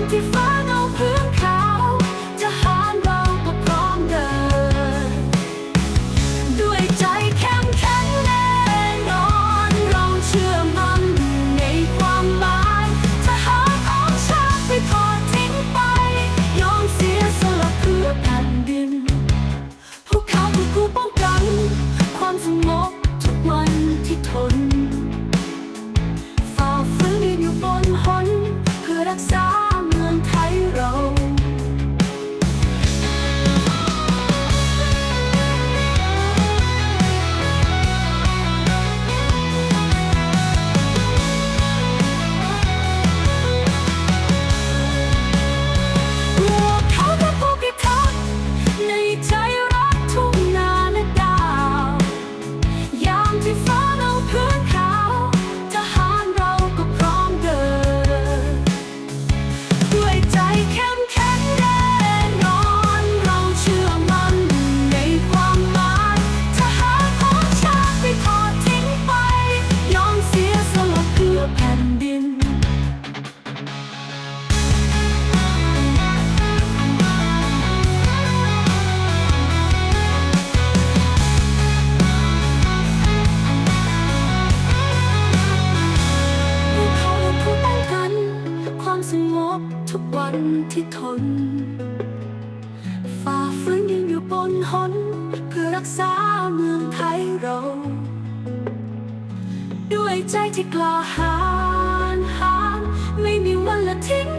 Antifa, no สงบทุกวันที่ทน ฝ่าฝืนยืนอยู่บนหน เพื่อรักษาเมืองไทยเรา ด้วยใจที่กล้าหาญหาญไม่มีวันละทิ้ง